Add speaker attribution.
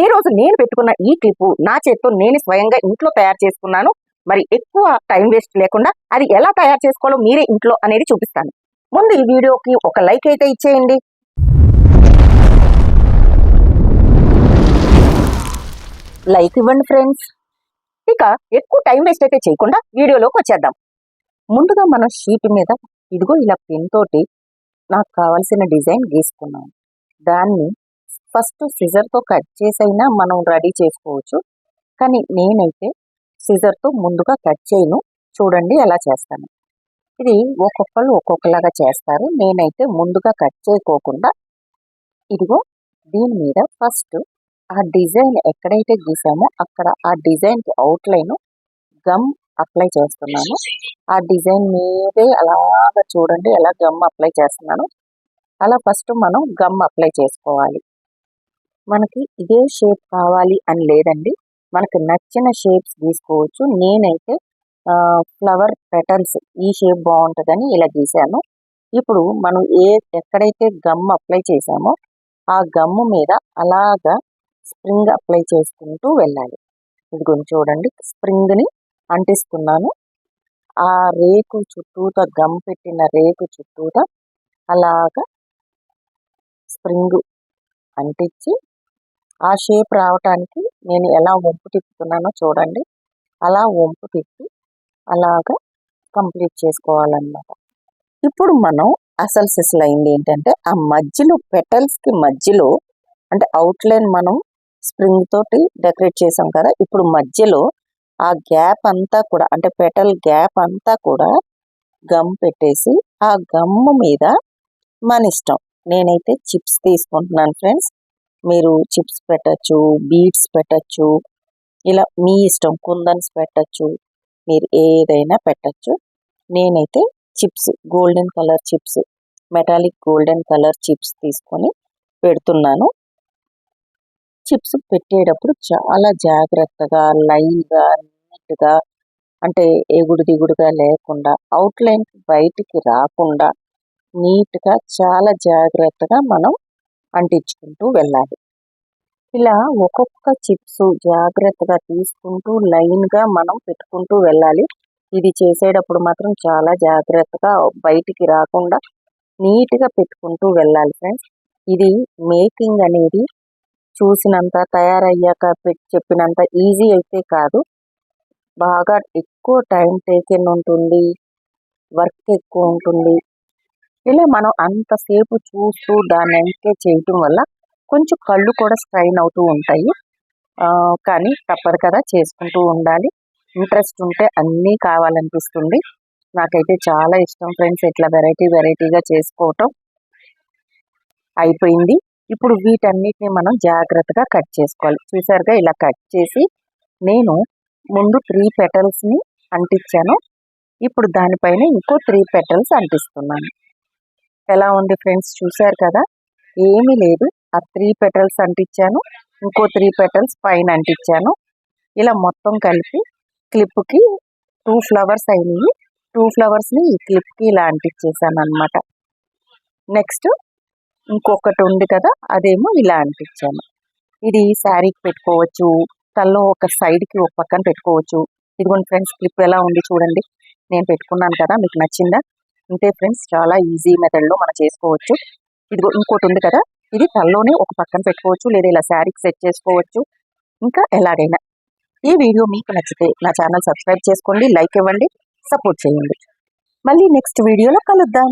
Speaker 1: ఈ రోజు నేను పెట్టుకున్న ఈ క్లిప్ నా చేత్తో నేను స్వయంగా ఇంట్లో తయారు చేసుకున్నాను. మరి ఎక్కువ టైం వేస్ట్ లేకుండా అది ఎలా తయారు చేసుకోవాలో మీరే ఇంట్లో అనేది చూపిస్తాను. ముందు ఈ వీడియోకి ఒక లైక్ అయితే ఇచ్చేయండి. లైక్ ఇవ్వండి ఫ్రెండ్స్. ఇక ఎక్కువ టైం వేస్ట్ అయితే చేయకుండా వీడియోలోకి వచ్చేద్దాం. ముందుగా మనం షీట్ మీద ఇదిగో ఇలా పెన్ తోటి నాకు కావాల్సిన డిజైన్ గీసుకున్నాను. దాన్ని ఫస్ట్ సిజర్తో కట్ చేసైనా మనం రెడీ చేసుకోవచ్చు. కానీ నేనైతే సిజర్తో ముందుగా కట్ చేయను. చూడండి ఎలా చేస్తాను. ఇది ఒక్కొక్కళ్ళు ఒక్కొక్కలాగా చేస్తారు. నేనైతే ముందుగా కట్ చేయకోకుండా ఇదిగో దీని మీద ఫస్ట్ ఆ డిజైన్ ఎక్కడైతే గీసామో అక్కడ ఆ డిజైన్కి అవుట్లైన్ గమ్ అప్లై చేస్తున్నాను. ఆ డిజైన్ మీదే అలాగా చూడండి ఎలా గమ్ అప్లై చేస్తున్నాను. అలా ఫస్ట్ మనం గమ్ అప్లై చేసుకోవాలి. మనకి ఇదే షేప్ కావాలి అని లేదండి. మనకి నచ్చిన షేప్స్ తీసుకోవచ్చు. నేనైతే ఫ్లవర్ పెటల్స్ ఈ షేప్ బాగుంటుందని ఇలా గీసాను. ఇప్పుడు మనం ఏ ఎక్కడైతే గమ్ అప్లై చేసామో ఆ గమ్ము మీద అలాగా స్ప్రింగ్ అప్లై చేసుకుంటూ వెళ్ళాలి. ఇది కొంచెం చూడండి స్ప్రింగ్ని అంటిస్తున్నాను. ఆ రేకు చుట్టూత గమ్ పెట్టిన రేకు చుట్టూత అలాగా స్ప్రింగ్ అంటించి ఆ షేప్ రావటానికి నేను ఎలా వంపు తిప్పుతున్నానో చూడండి. అలా వంపు తిప్పి అలాగా కంప్లీట్ చేసుకోవాలన్నమాట. ఇప్పుడు మనం అసలు సిసలు అయింది ఏంటంటే ఆ మధ్యలో పెటల్స్కి మధ్యలో అంటే అవుట్లైన్ మనం స్ప్రింగ్ తోటి డెకరేట్ చేసాం కదా ఇప్పుడు మధ్యలో ఆ గ్యాప్ అంతా కూడా అంటే పెటల్ గ్యాప్ అంతా కూడా గమ్ పెట్టేసి ఆ గమ్ము మీద మన ఇష్టం. నేనైతే చిప్స్ తీసుకుంటున్నాను ఫ్రెండ్స్ మీరు చిప్స్ పెట్టచ్చు బీడ్స్ పెట్టచ్చు ఇలా మీ ఇష్టం కుందన్స్ పెట్టచ్చు మీరు ఏదైనా పెట్టచ్చు. నేనైతే chips golden colour chips metallic golden colour chips తీసుకొని పెడుతున్నాను. చిప్స్ పెట్టేటప్పుడు చాలా జాగ్రత్తగా లైన్గా నీట్గా అంటే ఎగుడు దిగుడుగా లేకుండా అవుట్లైన్ బయటికి రాకుండా నీట్గా చాలా జాగ్రత్తగా మనం అంటించుకుంటూ వెళ్ళాలి. ఇలా ఒక్కొక్క చిప్స్ జాగ్రత్తగా తీసుకుంటూ లైన్గా మనం పెట్టుకుంటూ వెళ్ళాలి. ఇది చేసేటప్పుడు మాత్రం చాలా జాగ్రత్తగా బయటికి రాకుండా నీట్గా పెట్టుకుంటూ వెళ్ళాలి ఫ్రెండ్స్. ఇది మేకింగ్ అనేది చూసినంత తయారయ్యాక పెట్టి చెప్పినంత ఈజీ అయితే కాదు. బాగా ఎక్కువ టైం టేకెన్ ఉంటుంది వర్క్ ఎక్కువ ఉంటుంది. ఇలా మనం అంతసేపు చూస్తూ దాన్ని ఎంకే చేయటం వల్ల కొంచెం కళ్ళు కూడా స్ట్రైన్ అవుతూ ఉంటాయి. కానీ తప్పదు కదా చేసుకుంటూ ఉండాలి. ఇంట్రెస్ట్ ఉంటే అన్నీ కావాలనిపిస్తుంది. నాకైతే చాలా ఇష్టం ఫ్రెండ్స్ ఇట్లా వెరైటీ వెరైటీగా చేసుకోవటం అయిపోయింది. ఇప్పుడు వీటన్నిటిని మనం జాగ్రత్తగా కట్ చేసుకోవాలి. చూసారుగా ఇలా కట్ చేసి నేను ముందు త్రీ పెటల్స్ని అంటించాను. ఇప్పుడు దానిపైన ఇంకో త్రీ పెటల్స్ అంటిస్తున్నాను. ఎలా ఉంది ఫ్రెండ్స్? చూసారు కదా? ఏమీ లేదు. ఆ త్రీ పెటల్స్ అంటించాను. ఇంకో త్రీ పెటల్స్ పైన అంటించాను. ఇలా మొత్తం కలిపి క్లిప్కి టూ ఫ్లవర్స్ అయినాయి. టూ ఫ్లవర్స్ని ఈ క్లిప్కి ఇలా అంటించేసాను అనమాట నెక్స్ట్ ఇంకొకటి ఉంది కదా? అదేమో ఇలా అంటించాను. ఇది శారీకి పెట్టుకోవచ్చు. తల్లో ఒక సైడ్కి ఒక పక్కన పెట్టుకోవచ్చు. ఇదిగోండి ఫ్రెండ్స్ క్లిప్ ఎలా ఉంది చూడండి. నేను పెట్టుకున్నాను కదా మీకు నచ్చిందా? ఇంతే ఫ్రెండ్స్ చాలా ఈజీ మెథడ్లో మనం చేసుకోవచ్చు. ఇదిగో ఇంకోటి ఉంది కదా ఇది తనలోనే ఒక పక్కన పెట్టుకోవచ్చు లేదా ఇలా శారీకి సెట్ చేసుకోవచ్చు. ఇంకా ఎలాగైనా. ఈ వీడియో మీకు నచ్చితే నా ఛానల్ సబ్స్క్రైబ్ చేసుకోండి లైక్ ఇవ్వండి సపోర్ట్ చేయండి. మళ్ళీ నెక్స్ట్ వీడియోలో కలుద్దాం.